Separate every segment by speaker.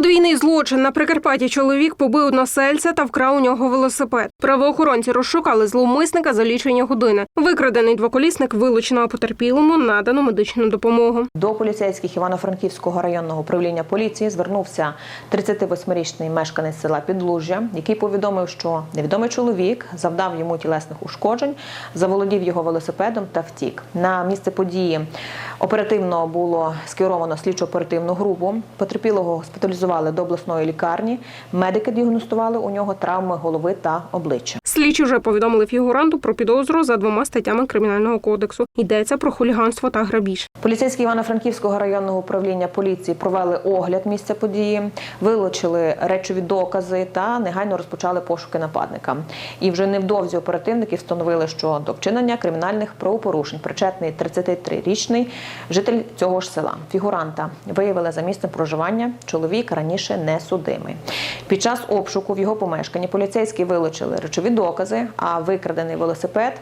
Speaker 1: Подвійний злочин на Прикарпатті чоловік побив односельця та вкрав у нього велосипед. Правоохоронці розшукали зловмисника за лічені години. Викрадений двоколісник вилучено, потерпілому надано медичну допомогу.
Speaker 2: До поліцейських Івано-Франківського районного управління поліції звернувся 38-річний мешканець села Підлужжя, який повідомив, що невідомий чоловік завдав йому тілесних ушкоджень, заволодів його велосипедом та втік. На місце події оперативно було скеровано слідчо-оперативну групу. Потерпілого госпіталізували до обласної лікарні. Медики діагностували у нього травми голови та обличчя.
Speaker 1: Слідчі вже повідомили фігуранту про підозру за двома статтями кримінального кодексу. Йдеться про хуліганство та грабіж.
Speaker 2: Поліцейські Івано-Франківського районного управління поліції провели огляд місця події, вилучили речові докази та негайно розпочали пошуки нападника. І вже невдовзі оперативники встановили, що до вчинення кримінальних правопорушень причетний 33-річний житель цього ж села. Фігуранта виявили за місцем проживання. Чоловік раніше не судимий. Під час обшуку в його помешканні поліцейські вилучили речові докази, а викрадений велосипед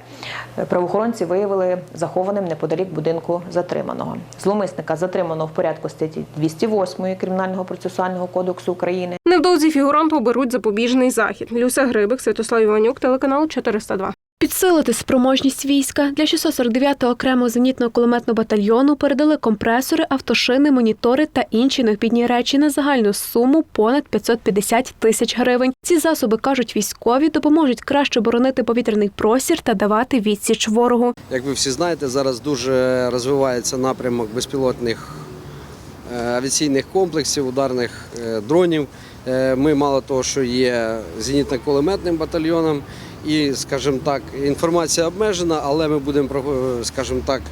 Speaker 2: правоохоронці виявили захованим неподалік будинку затриманого. Зломисника затримано в порядку статті 208 Кримінального процесуального кодексу України.
Speaker 1: Невдовзі фігуранту оберуть запобіжний захід. Люся Грибик, Святослав Іванюк, телеканал 402.
Speaker 3: Підсилити спроможність війська для 649-го окремого зенітно-кулеметного батальйону передали компресори, автошини, монітори та інші необхідні речі на загальну суму понад 550 тисяч гривень. Ці засоби кажуть військові допоможуть краще боронити повітряний простір та давати відсіч ворогу.
Speaker 4: Як ви всі знаєте, зараз дуже розвивається напрямок безпілотних е, авіаційних комплексів, ударних е, дронів. Е, Ми мало того, що є зенітно-кулеметним батальйоном, і, скажімо так, інформація обмежена, але ми будемо, скажімо так,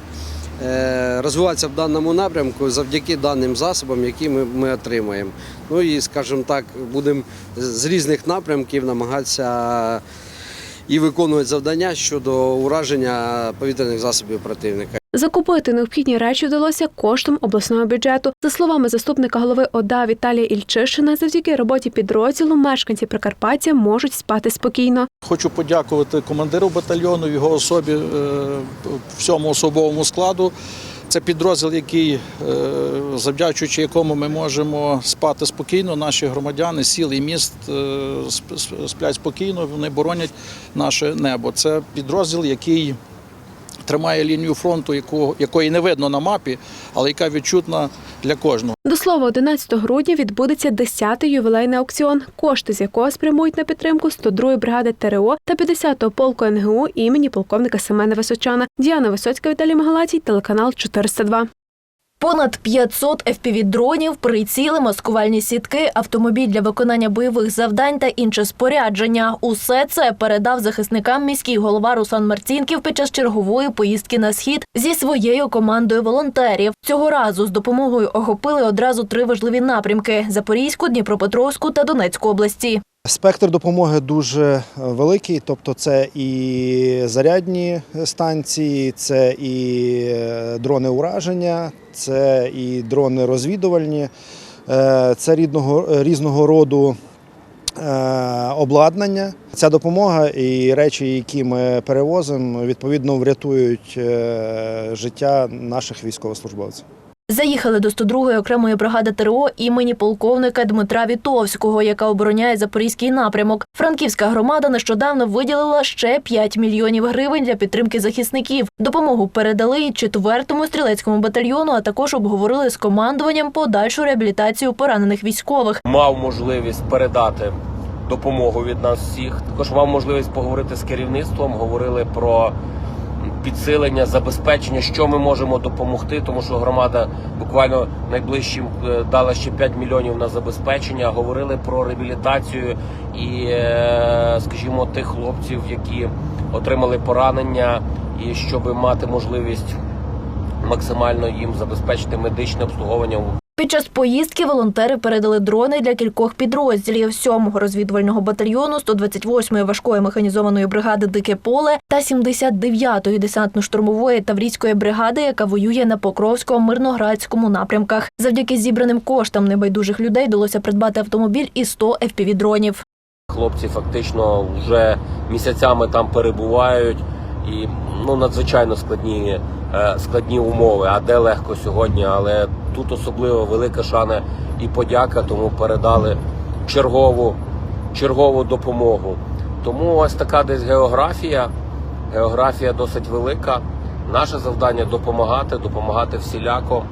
Speaker 4: е, розвиватися в даному напрямку завдяки даним засобам, які ми, ми отримаємо. Ну і, скажімо так, будемо з різних напрямків намагатися і виконувати завдання щодо ураження повітряних засобів противника.
Speaker 3: Закупити необхідні речі вдалося коштом обласного бюджету. За словами заступника голови ОДА Віталія Ільчишина, завдяки роботі підрозділу мешканці Прикарпаття можуть спати спокійно.
Speaker 5: Хочу подякувати командиру батальйону, його особі, е, всьому особовому складу. Це підрозділ, який, е, завдячуючи якому ми можемо спати спокійно. Наші громадяни сіл і міст е, сп- сп- сплять спокійно, вони боронять наше небо. Це підрозділ, який тримає лінію фронту, яку, якої не видно на мапі, але яка відчутна для кожного.
Speaker 3: До слова, 11 грудня відбудеться 10-й ювілейний аукціон, кошти з якого спрямують на підтримку 102-ї бригади ТРО та 50-го полку НГУ імені полковника Семена Височана. Діана Висоцька, Віталій Магалатій, телеканал 402.
Speaker 6: Понад 500 FPV-дронів, приціли, маскувальні сітки, автомобіль для виконання бойових завдань та інше спорядження. Усе це передав захисникам міський голова Руслан Марцінків під час чергової поїздки на схід зі своєю командою волонтерів. Цього разу з допомогою охопили одразу три важливі напрямки: Запорізьку, Дніпропетровську та Донецьку області.
Speaker 7: Спектр допомоги дуже е, великий, тобто це і зарядні станції, це і е, дрони ураження, це і дрони розвідувальні, е, це рідного, різного роду обладнання. Ця допомога і речі, які ми перевозимо, відповідно врятують життя наших військовослужбовців.
Speaker 6: Заїхали до 102-ї окремої бригади ТРО імені полковника Дмитра Вітовського, яка обороняє запорізький напрямок. Франківська громада нещодавно виділила ще 5 мільйонів гривень для підтримки захисників. Допомогу передали і 4-му стрілецькому батальйону, а також обговорили з командуванням подальшу реабілітацію поранених військових.
Speaker 8: мав можливість передати допомогу від нас всіх. Також мав можливість поговорити з керівництвом, говорили про підсилення, забезпечення, що ми можемо допомогти, тому що громада буквально найближчим е, дала ще 5 мільйонів на забезпечення. Говорили про реабілітацію і, е, скажімо, тих хлопців, які отримали поранення, і щоб мати можливість максимально їм забезпечити медичне обслуговування
Speaker 6: Під час поїздки волонтери передали дрони для кількох підрозділів 7-го розвідувального батальйону, 128-ї важкої механізованої бригади Дике поле та 79-ї десантно-штурмової таврійської бригади, яка воює на Покровському мирноградському напрямках. Завдяки зібраним коштам небайдужих людей вдалося придбати автомобіль і 100 FPV-дронів.
Speaker 8: Хлопці фактично вже місяцями там перебувають і ну надзвичайно складні, е, складні умови. А де легко сьогодні, але тут особливо велика шана і подяка, тому передали чергову, чергову допомогу. Тому ось така десь географія. Географія досить велика. Наше завдання допомагати, допомагати всіляко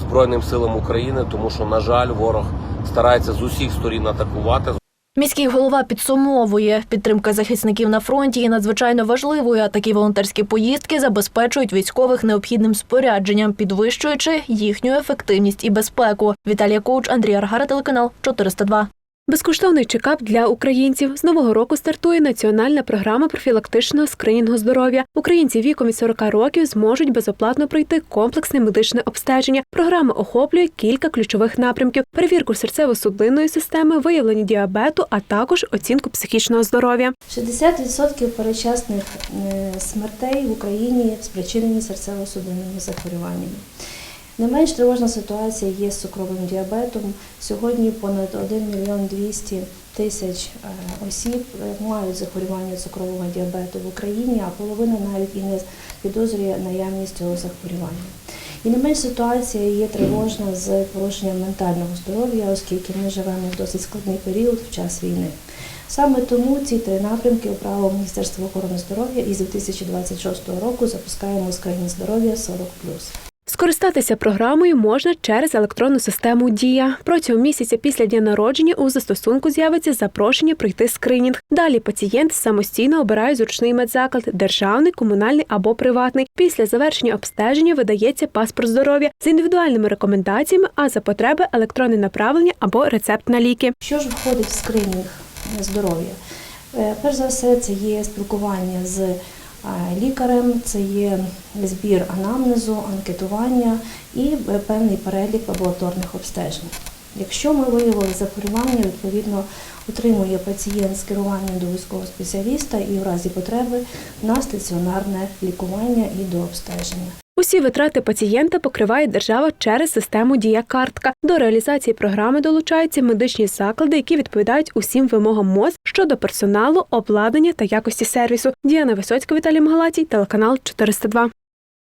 Speaker 8: Збройним силам України, тому що, на жаль, ворог старається з усіх сторін атакувати.
Speaker 6: Міський голова підсумовує, підтримка захисників на фронті є надзвичайно важливою. А такі волонтерські поїздки забезпечують військових необхідним спорядженням, підвищуючи їхню ефективність і безпеку. Віталія Коуч, Андрій Аргара, телеканал 402.
Speaker 3: Безкоштовний чекап для українців з нового року стартує національна програма профілактичного скринінгу здоров'я. Українці віком від 40 років зможуть безоплатно пройти комплексне медичне обстеження. Програма охоплює кілька ключових напрямків: перевірку серцево-судинної системи, виявлення діабету, а також оцінку психічного здоров'я.
Speaker 9: 60% передчасних е, смертей в Україні спричинені серцево-судинними захворюваннями. Не менш тривожна ситуація є з цукровим діабетом. Сьогодні понад 1 мільйон 200 тисяч е, осіб е, мають захворювання цукрового діабету в Україні, а половина навіть і не підозрює наявність цього захворювання. І не менш ситуація є тривожна з порушенням ментального здоров'я, оскільки ми живемо в досить складний період в час війни. Саме тому ці три напрямки обрало Міністерство охорони здоров'я і з 2026 року запускаємо скринінг здоров'я 40+.
Speaker 3: Скористатися програмою можна через електронну систему Дія. Протягом місяця після дня народження у застосунку з'явиться запрошення пройти скринінг. Далі пацієнт самостійно обирає зручний медзаклад державний, комунальний або приватний. Після завершення обстеження видається паспорт здоров'я з індивідуальними рекомендаціями, а за потреби електронне направлення або рецепт на ліки.
Speaker 9: Що ж входить в скринінг здоров'я? Е, Перш за все, це є спілкування з лікарем, це є збір анамнезу, анкетування і е, певний перелік лабораторних обстежень. Якщо ми виявили захворювання, відповідно отримує пацієнт скерування до військового спеціаліста і в разі потреби на стаціонарне лікування і до обстеження.
Speaker 3: Усі витрати пацієнта покриває держава через систему Дія картка. До реалізації програми долучаються медичні заклади, які відповідають усім вимогам МОЗ щодо персоналу, обладнання та якості сервісу. Діана Висоцька, Віталій Магалатій, телеканал 402.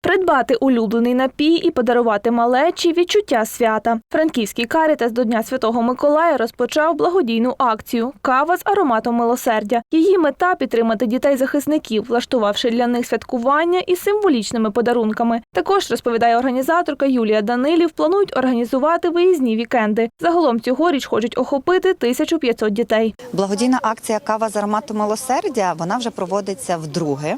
Speaker 10: Придбати улюблений напій і подарувати малечі відчуття свята. Франківський карітас до Дня Святого Миколая розпочав благодійну акцію Кава з ароматом милосердя. Її мета підтримати дітей-захисників, влаштувавши для них святкування із символічними подарунками. Також розповідає організаторка Юлія Данилів, планують організувати виїзні вікенди. Загалом цьогоріч хочуть охопити 1500 дітей.
Speaker 11: Благодійна акція Кава з аромату милосердя вона вже проводиться вдруге.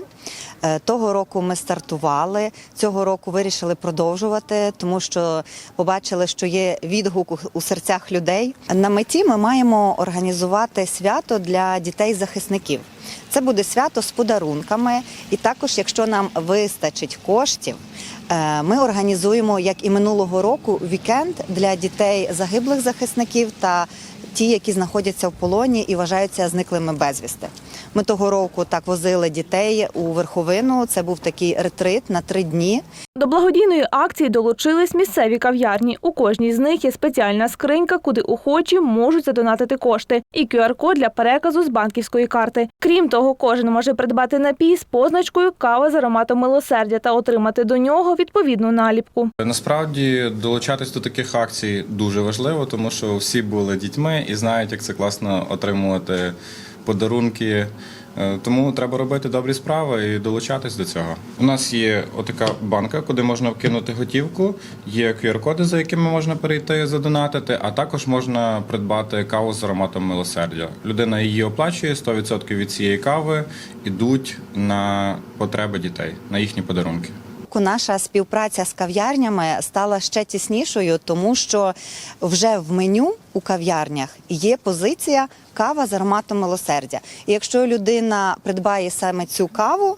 Speaker 11: Е, Того року ми стартували. Цього року вирішили продовжувати, тому що побачили, що є відгук у- серцях людей. На меті ми маємо організувати свято для дітей-захисників. Це буде свято з подарунками, і також, якщо нам вистачить коштів, е, ми організуємо, як і минулого року, вікенд для дітей загиблих захисників та ті, які знаходяться в полоні і вважаються зниклими безвісти. Ми того року так возили дітей у верховину. Це був такий ретрит на три дні.
Speaker 10: До благодійної акції долучились місцеві кав'ярні. У кожній з них є спеціальна скринька, куди охочі можуть задонатити кошти, і QR-код для переказу з банківської карти. Крім того, кожен може придбати напій з позначкою кава з ароматом милосердя та отримати до нього відповідну наліпку.
Speaker 12: Насправді долучатись до таких акцій дуже важливо, тому що всі були дітьми і знають, як це класно отримувати подарунки. Е, Тому треба робити добрі справи і долучатись до цього. У нас є отака банка, куди можна вкинути готівку. Є QR-коди, за якими можна перейти задонатити, а також можна придбати каву з ароматом милосердя. Людина її оплачує 100% від цієї кави ідуть на потреби дітей, на їхні подарунки.
Speaker 11: Наша співпраця з кав'ярнями стала ще тіснішою, тому що вже в меню у кав'ярнях є позиція кава з ароматом милосердя. І якщо людина придбає саме цю каву,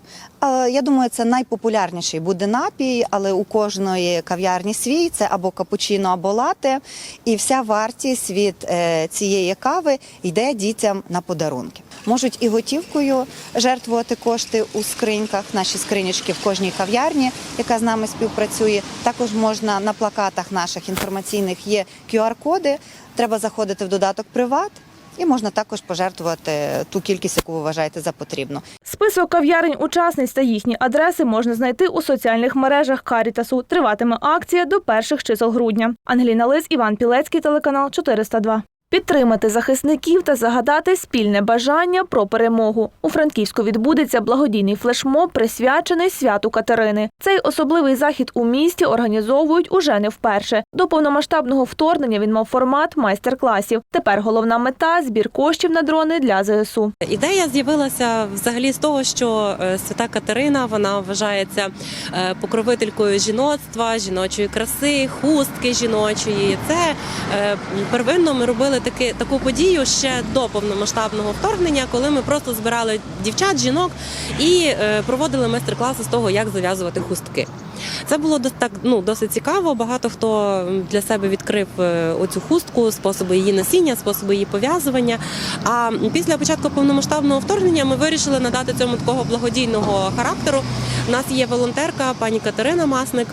Speaker 11: я думаю, це найпопулярніший буде напій, але у кожної кав'ярні свій це або капучино, або лате. І вся вартість від е, цієї кави йде дітям на подарунки. Можуть і готівкою жертвувати кошти у скриньках. Наші скринічки в кожній кав'ярні, яка з нами співпрацює. Також можна на плакатах наших інформаційних є QR-коди. Треба заходити в додаток Приват, і можна також пожертвувати ту кількість, яку ви вважаєте за потрібну.
Speaker 10: Список кав'ярень учасниць та їхні адреси можна знайти у соціальних мережах Карітасу. Триватиме акція до перших чисел грудня. Ангеліна Лис, Іван Пілецький, телеканал 402. Підтримати захисників та загадати спільне бажання про перемогу. У Франківську відбудеться благодійний флешмоб, присвячений святу Катерини. Цей особливий захід у місті організовують уже не вперше. До повномасштабного вторгнення він мав формат майстер-класів. Тепер головна мета збір коштів на дрони для ЗСУ.
Speaker 13: Ідея з'явилася взагалі з того, що е, свята Катерина вона вважається е, покровителькою жіноцтва, жіночої краси, хустки жіночої. Це е, первинно ми робили таки таку подію ще до повномасштабного вторгнення, коли ми просто збирали дівчат, жінок і е, проводили майстер-класи з того, як зав'язувати хустки. Це було так ну досить цікаво. Багато хто для себе відкрив е, оцю хустку, способи її носіння, способи її пов'язування. А після початку повномасштабного вторгнення ми вирішили надати цьому такого благодійного характеру. У нас є волонтерка, пані Катерина Масник.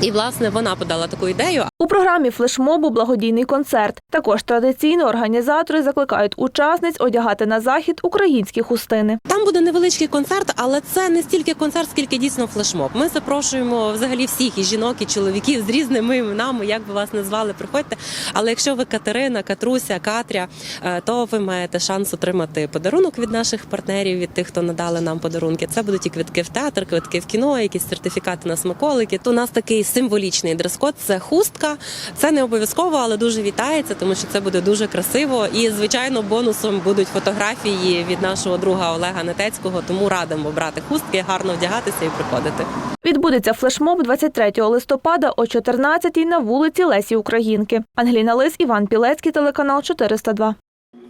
Speaker 13: І власне вона подала таку ідею.
Speaker 10: У програмі флешмобу благодійний концерт. Також традиційно організатори закликають учасниць одягати на захід українські хустини.
Speaker 13: Там буде невеличкий концерт, але це не стільки концерт, скільки дійсно флешмоб. Ми запрошуємо взагалі всіх і жінок, і чоловіків з різними іменами, як би вас не звали, приходьте. Але якщо ви Катерина, Катруся, Катря, е, то ви маєте шанс отримати подарунок від наших партнерів, від тих, хто надали нам подарунки. Це будуть і квитки в театр, квитки в кіно, якісь сертифікати на смаколики. То у нас такий символічний дрес-код – це хустка. Це не обов'язково, але дуже вітається, тому що це буде дуже красиво. І звичайно, бонусом будуть фотографії від нашого друга Олега Нетецького. Тому радимо брати хустки, гарно вдягатися і приходити.
Speaker 10: Відбудеться флешмоб 23 листопада о 14 на вулиці Лесі Українки. Ангеліна Лис, Іван Пілецький, телеканал 402.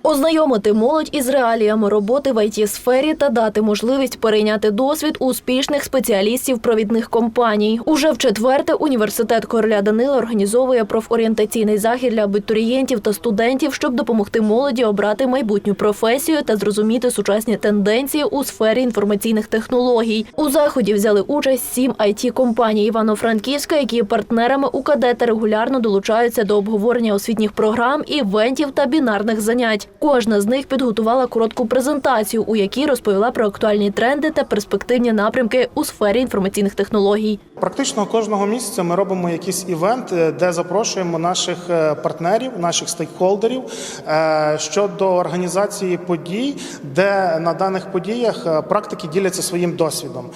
Speaker 6: Ознайомити молодь із реаліями роботи в it сфері та дати можливість перейняти досвід успішних спеціалістів провідних компаній. Уже в четверте університет короля Данила організовує профорієнтаційний захід для абітурієнтів та студентів, щоб допомогти молоді обрати майбутню професію та зрозуміти сучасні тенденції у сфері інформаційних технологій. У заході взяли участь сім it компаній Івано-Франківська, які партнерами УКД та регулярно долучаються до обговорення освітніх програм, івентів та бінарних занять. Кожна з них підготувала коротку презентацію, у якій розповіла про актуальні тренди та перспективні напрямки у сфері інформаційних технологій.
Speaker 14: Практично кожного місяця ми робимо якийсь івент, е, де запрошуємо наших е, партнерів, наших стейкхолдерів е, щодо організації подій, де на даних подіях практики діляться своїм досвідом.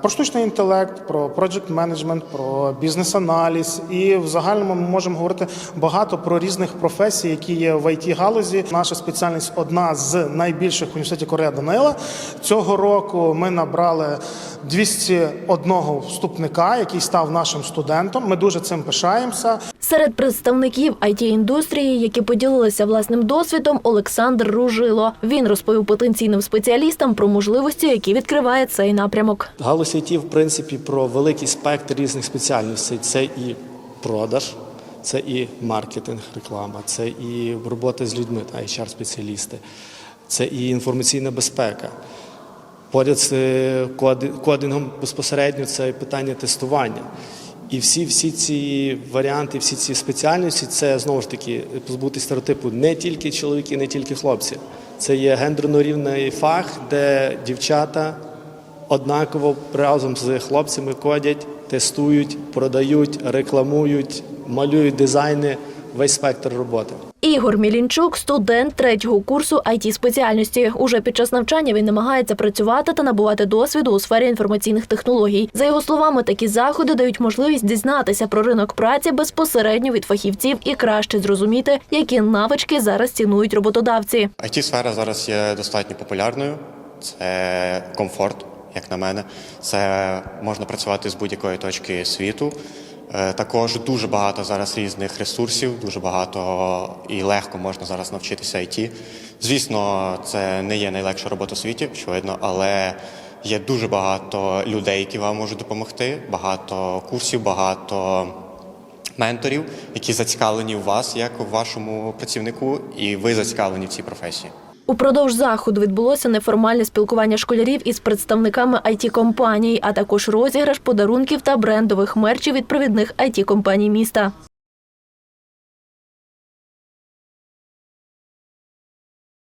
Speaker 14: Про штучний інтелект, про project менеджмент, про бізнес-аналіз. І в загальному ми можемо говорити багато про різних професій, які є в it галузі. Наша спеціальність одна з найбільших в університеті Корея Данила. Цього року ми набрали 201 вступника, який став нашим студентом. Ми дуже цим пишаємося.
Speaker 6: Серед представників it індустрії, які поділилися власним досвідом, Олександр Ружило. Він розповів потенційним спеціалістам про можливості, які відкриває цей напрямок.
Speaker 15: Галузь IT, в принципі, про великий спектр різних спеціальностей. Це і продаж, це і маркетинг, реклама, це і робота з людьми, та HR-спеціалісти, це і інформаційна безпека. Поряд з е, кодингом безпосередньо це питання тестування. І всі, всі ці варіанти, всі ці спеціальності це знову ж таки позбути стереотипу не тільки чоловіки, не тільки хлопці. Це є гендерно рівний фах, де дівчата однаково разом з хлопцями кодять, тестують, продають, рекламують, малюють дизайни, весь спектр роботи.
Speaker 6: Ігор Мілінчук, студент третього курсу it спеціальності. Уже під час навчання він намагається працювати та набувати досвіду у сфері інформаційних технологій. За його словами, такі заходи дають можливість дізнатися про ринок праці безпосередньо від фахівців і краще зрозуміти, які навички зараз цінують роботодавці.
Speaker 16: it сфера зараз є достатньо популярною. Це комфорт, як на мене. Це можна працювати з будь-якої точки світу. Е, Також дуже багато зараз різних ресурсів, дуже багато і легко можна зараз навчитися IT. Звісно, це не є найлегша робота у світі, очевидно, але є дуже багато людей, які вам можуть допомогти, багато курсів, багато менторів, які зацікавлені в вас, як в вашому працівнику, і ви зацікавлені в цій професії.
Speaker 6: Упродовж заходу відбулося неформальне спілкування школярів із представниками it компаній, а також розіграш подарунків та брендових мерчів від провідних it компаній міста.